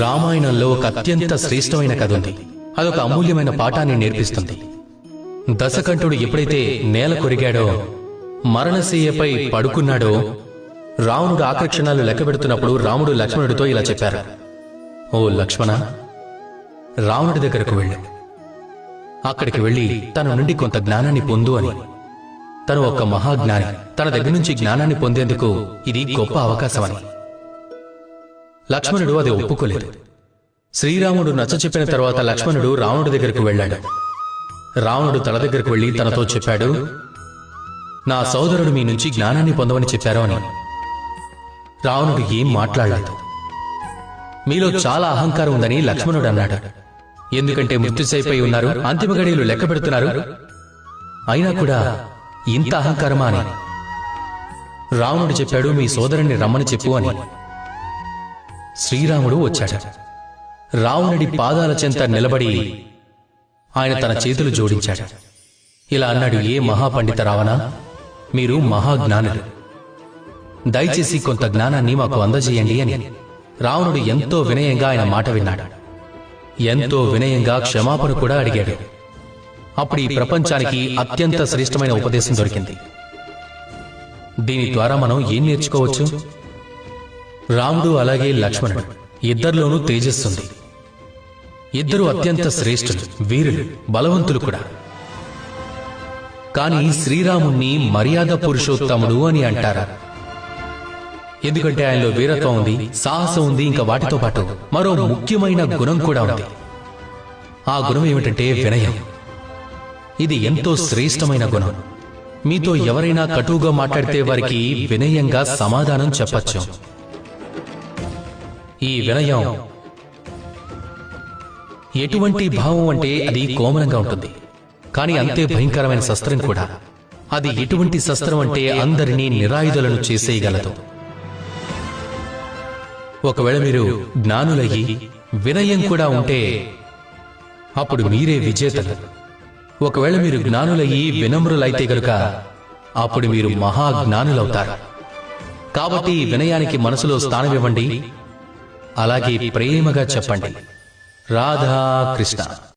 రామాయణంలో ఒక అత్యంత శ్రేష్టమైన కథ ఉంది. అదొక అమూల్యమైన పాఠాన్ని నేర్పిస్తుంది. దశకంఠుడు ఎప్పుడైతే నేల కొరిగాడో మరణశయ్యపై పడుకున్నాడో రావణుడు ఆకర్షణాలు లెక్కబెడుతున్నప్పుడు రాముడు లక్ష్మణుడితో ఇలా చెప్పారు. ఓ లక్ష్మణ రావణుడి దగ్గరకు వెళ్ళు. అక్కడికి వెళ్ళి తన నుండి కొంత జ్ఞానాన్ని పొందు అని. తను ఒక మహాజ్ఞాని. తన దగ్గర నుంచి జ్ఞానాన్ని పొందేందుకు ఇది గొప్ప అవకాశమని లక్ష్మణుడు అది ఒప్పుకోలేదు. శ్రీరాముడు నచ్చ చెప్పిన తర్వాత లక్ష్మణుడు రావణుడి దగ్గరకు వెళ్ళాడు. రావణుడు తన దగ్గరకు వెళ్ళి తనతో చెప్పాడు నా సోదరుడు మీ నుంచి జ్ఞానాన్ని పొందమని చెప్పారు అని. రావణుడు ఏం మాట్లాడలేదు. మీలో చాలా అహంకారం ఉందని లక్ష్మణుడు అన్నాడు. ఎందుకంటే మృత్యుశైపై ఉన్నారు అంతిమ గడియలు లెక్క పెడుతున్నారు. అయినా కూడా ఇంత అహంకారమా అని. రావణుడు చెప్పాడు మీ సోదరుణ్ణి రమ్మని చెప్పు అని. శ్రీరాముడు వచ్చాడు. రావణుడి పాదాల చెంత నిలబడి ఆయన తన చేతులు జోడించాడు. ఇలా అన్నాడు ఏ మహాపండిత రావణ మీరు మహాజ్ఞానులు. దయచేసి కొంత జ్ఞానాన్ని మాకు అందజేయండి అని రావణుడు ఎంతో వినయంగా ఆయన మాట విన్నాడు. ఎంతో వినయంగా క్షమాపణ కూడా అడిగాడు. అప్పుడు ఈ ప్రపంచానికి అత్యంత శ్రేష్టమైన ఉపదేశం దొరికింది. దీని ద్వారా మనం ఏం నేర్చుకోవచ్చు? రాముడు అలాగే లక్ష్మణుడు. ఇద్దరిలోనూ తేజస్సుంది. ఇద్దరు అత్యంత శ్రేష్ఠులు వీరులు బలవంతులు కూడా. కానీ శ్రీరాముణ్ణి మర్యాద పురుషోత్తముడు అని అంటారు. ఎందుకంటే ఆయనలో వీరత్వం ఉంది సాహసం ఉంది ఇంకా వాటితో పాటు మరో ముఖ్యమైన గుణం కూడా ఉంది. ఆ గుణం ఏమిటంటే వినయం. ఇది ఎంతో శ్రేష్టమైన గుణం. మీతో ఎవరైనా కటువుగా మాట్లాడితే వారికి వినయంగా సమాధానం చెప్పచ్చు. ఈ వినయం. ఎటువంటి భావం అంటే అది కోమలంగా ఉంటుంది. కానీ అంతే భయంకరమైన శస్త్రం కూడా. అది ఎటువంటి శస్త్రం అంటే అందరినీ నిరాయుధులను చేసేయగలదు. ఒకవేళ మీరు జ్ఞానులయ్యి వినయం కూడా ఉంటే అప్పుడు మీరే విజేతలు. ఒకవేళ మీరు జ్ఞానులయ్యి వినమ్రులైతే గనుక అప్పుడు మీరు మహాజ్ఞానులవుతారు. కాబట్టి వినయానికి మనసులో స్థానం ఇవ్వండి అలాగే ప్రేమగా చెప్పండి. రాధా కృష్ణ.